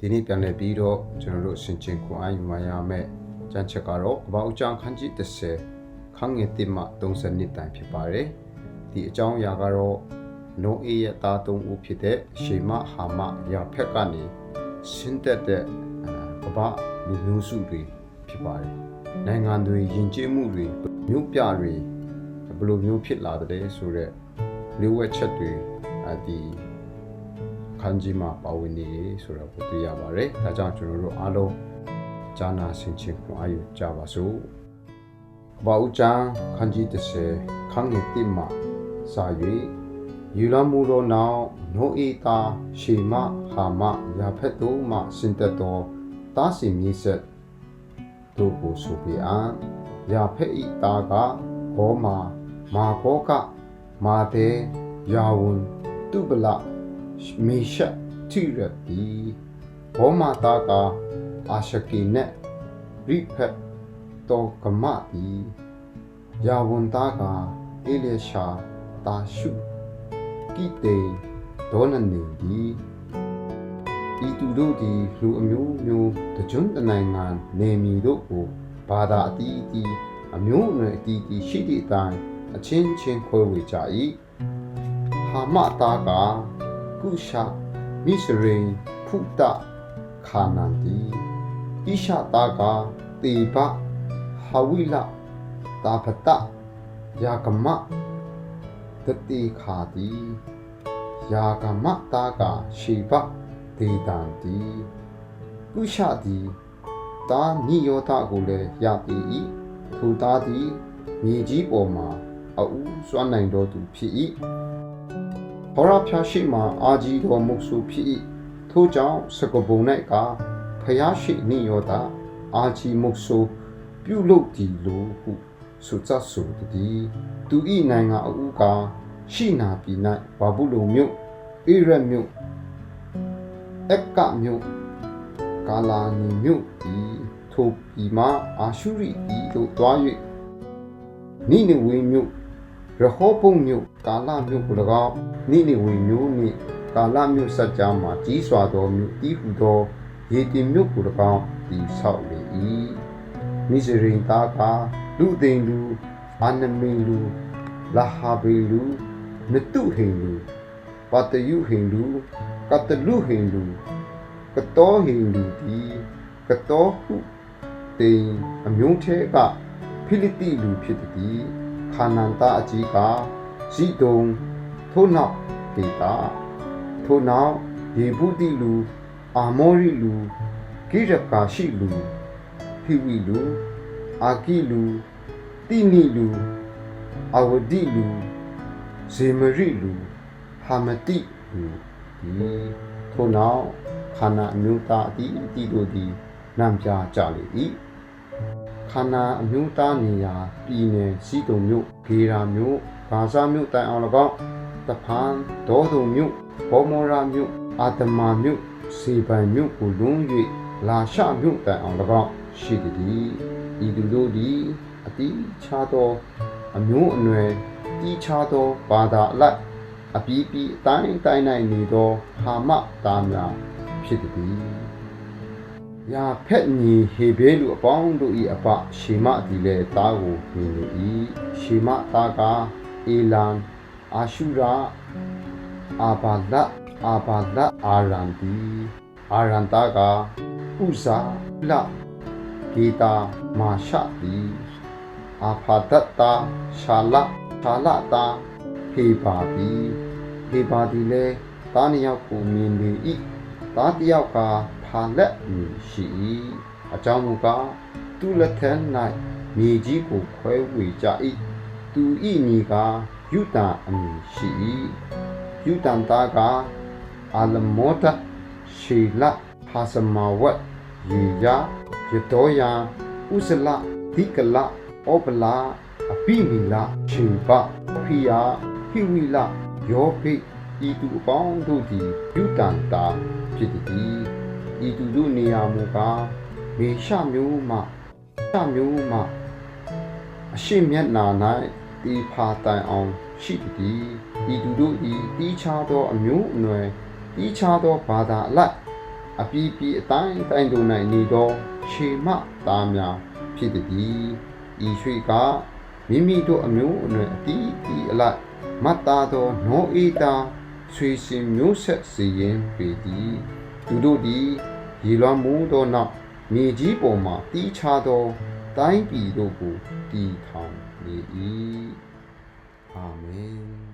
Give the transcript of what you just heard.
ဒီနေ့ပြန်လည်ပြီးတော့ကျွန်တော်တို့ဆင်ခြင်ခွန်အားယူမှရမယ်ကျမ်းချက်ကတော့ကပ္ပဦးကျမ်းခန်းကြီး30ခန်းငယ်1မှ30နှစ်တိုင်ဖြစ်ပါတယ်ဒီအကြောင်းအရာကတော့နိုးအေးရဲ့သားသုံးဦးဖြစ်တဲ့ရှေမဟာမရာဖက်ကနေဆင်းသက်တဲ့ကပ္ပလူမျိုးစုတွေဖြစ်ပါတယ်နိုင်ငံတွေယဉ်ကျေးမှုတွေမြို့ပြတွေဘယ်လိုမျိုးဖြစ်လာတဲ့ဆိုတော့လူဝက်ချက်တွေအဒီ ခန်းကြီးမှာပါဝင်နေတယ်ဆိုတော့ကိုသိရပါတယ်။ဒါကြောင့်ကျွန်တော်တို့အားလုံးဂျာနာဆင်ချင်းခွန်အားယူကြပါစို့။ဘာဦးချံခန်းကြီး30ခန်းငယ်တိမှာစာ၍ယူလမှုသောနောက်နိုအေတာရှေမဟာမရာဖက်တို့မှစင်သက်သောတားစီမြေဆက်တို့ကိုဆိုပြအားရာဖက်ဤတာကဟောမာမာကောကမာတေယာဝွန်တုပလ မေရှတိရတိဘောမာတာကအာရှကိနက်ရိဖက်တောကမတိယာဝွန်တာကအေလေရှာတာရှုကိတေဒေါနနေဒီဤသူတို့သည်လူအမျိုးမျိုးတကြွတနိုင်ငံနေမီတို့ကိုဘာသာအတီးအတီးအမျိုးအနွယ်အတီးအတီးရှိသည့်အတိုင်းအချင်းချင်းခွဲဝေကြ၏ဟာမတာက ကုရှာမိစရိန်ဖုတခာနန္တိဣရှတာကတေဘဟာဝိလတာဖတယာကမတတိခာတိယာကမတာကရှေဘဒေတံတိကုရှတိတာနိယောတာကိုလည်းရပေ၏ထိုသားသည်မြေကြီးပေါ်မှာအူးစွမ်းနိုင်တော်သူဖြစ်၏ ဟောရဖျားရှိမှအာကြီးတော်မုတ်ဆူဖြစ်၏ထို့ကြောင့်စကပုံ၌ကဖျားရှိနိယောတာအာကြီးမုတ်ဆူပြုလုပ်သည်လိုဟုဆိုသဆိုသည်သူဤနိုင်ငံအူးကရှိနာပြည်၌ဘာဘူးလုံမြို့ဣရတ်မြို့အက်ကမြို့ကာလာနီမြို့သည်ထိုပြည်မှာအာရှုရိပြည်သို့တွား၍နိနေဝေမြို့ ရဟောပုံမြို့ကာလမြို့ကို၎င်းနိနေဝေမြို့နှင့်ကာလမြို့ဆက်ကြားမှာကြီးစွာသောမြို့ဤဟုသောရေတင်မြို့ကို၎င်းတည်ဆောက်လေ၏မိစရိန်သားကလူသိန်လူအာနမင်လူလာဟာဘေလူနတုဟိန်လူပတယုဟိန်လူကတလူဟိန်လူကတောဟိန်လူဒီကတောဟုတိန်အမျိုးထဲကဖိလိတိလူဖြစ်သည် ခါနန်တာအကြီးကဇိဒုံထို့နောက်ဒေတာထို့နောက်ယေဗုတိလူ အာမောရိလူကိရကာရှိလူဖိဝီလူအာကိလူတိနိလူအဝဒီလူဇေမရိလူဟာမတိလူဒီထို့နောက်ခန္ဓာအမျိုးသားအတိအတိတို့သည်နံပြကြလေ၏ ခန္ဓာအမျိုးသားနေရာပြည်နယ်စီတုံမြို့ဂေရာမြို့ဂါဇာမြို့တိုင်အောင်၎င်းတဖန်ဒေါတုံမြို့ဘောမောရာမြို့အာတမာမြို့စေပန်မြို့ကိုလွန်၍လာရှမြို့တိုင်အောင်၎င်းရှိသည်ဤသူတို့သည်အတိခြားသောအမျိုးအနွယ်တီးခြားသောဘာသာအလိုက်အပီးပီးအတိုင်းတိုင်း၌နေသောဟာမသားများဖြစ်သည် ရာဖက်ညီဟေဘဲလူအပေါင်းတို့၏အပရှေမသည်လည်းသားကိုမြင်နေ၏ရှေမသားကအေလန်အာရှုရာအာဘာလအာဘာလအာရန်ဒီအာရန်တာကဥဇာလဂေတာမာရှတိအာဖာဒတ္တာရှာလရှာလတာဖေပါတိဖေပါတိလဲတားနှစ်ယောက်ကိုမြင်နေ၏တားတစ်ယောက်က ဖာလက်မည်ရှိ၏အကြောင်းမူကားသူလက်ထက်၌မြေကြီးကိုခွဲဝေကြ၏သူဤညီကယူတန်အမည်ရှိ၏ယူတန်သားကအာလမောတရှေလဟာစမဝတ်ယေယာယတောယာဥစလဒီကလဩပလာအပိမီလာရှေဘဖိယာဟိဝီလာယောဖိဤသူအပေါင်းတို့သည်ယူတန်တာဖြစ်သည် ဤသူတို့နေရာမူကားမေရှမျိုးမှရှမျိုးမှအရှိမျက်နာ၌တီဖာတိုင်အောင်ရှိသည်ဤသူတို့ဤတီးခြားသောအမျိုးအနွယ်တီးခြားသောဘာသာအလိုက်အပီးပီးအတိုင်းတိုင်းတို့၌နေသောခြေမသားများဖြစ်သည်ဤရွှေကမိမိတို့အမျိုးအနွယ်အတီးတီးအလိုက်မတ်သားသောနောအေတာဆွေရှင်မျိုးဆက်စီရင်ပေသည် သူတို့သည်ရေလွှမ်းမှုသောနောက်မြေကြီးပေါ်မှတီးခြားသောတိုင်းပြည်တို့ကိုတည်ထောင်လေ၏အာမင်